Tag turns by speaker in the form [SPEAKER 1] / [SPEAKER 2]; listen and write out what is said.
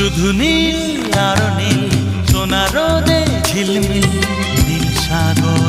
[SPEAKER 1] শুধু নীল আর নীল সোনার ঝিলমিল নীল সাগর।